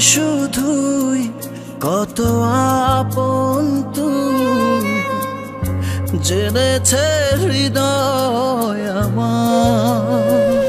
শুধুই কত আপন তুই। জেনেছে হৃদয় আমার।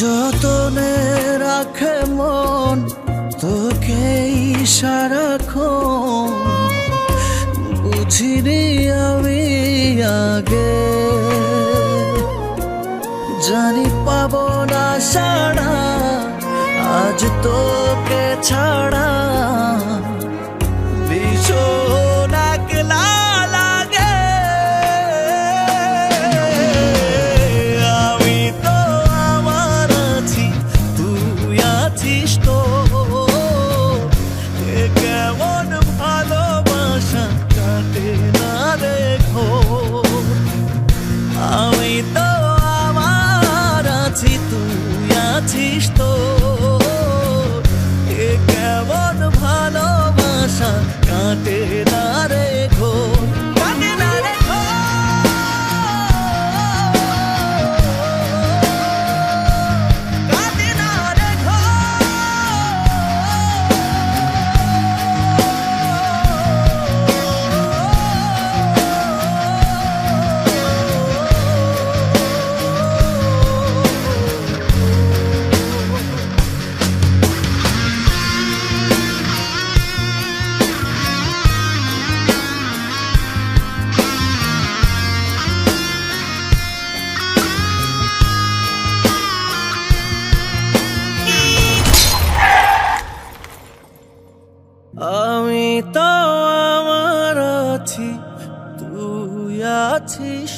যতনে রাখে মন তোকে সারাক্ষণ। বুঝিনি আমি আগে, জানি পাবো না সাড়া, আজ তোকে ছাড়া। ভীষণ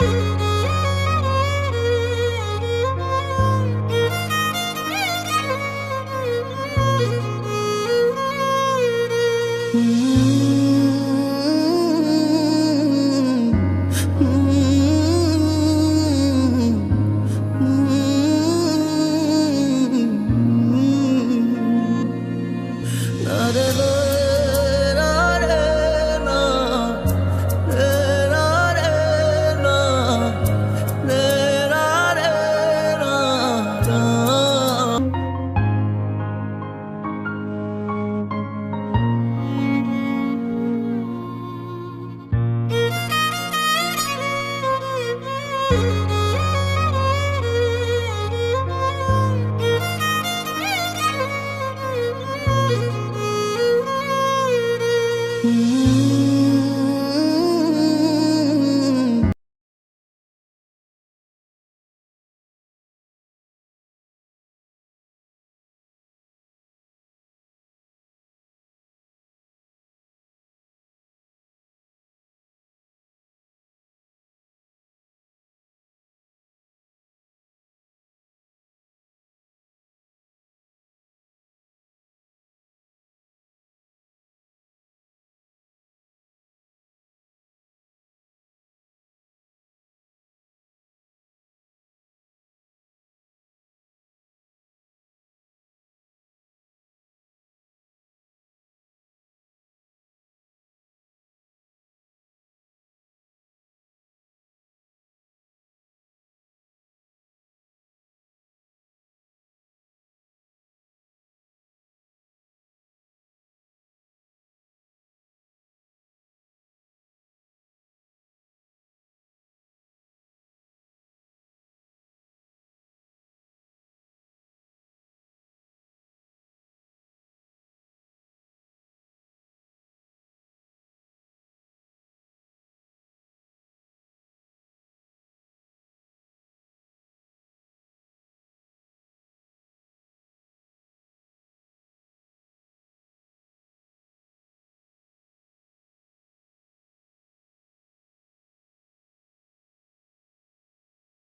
রেখো Mm-hmm.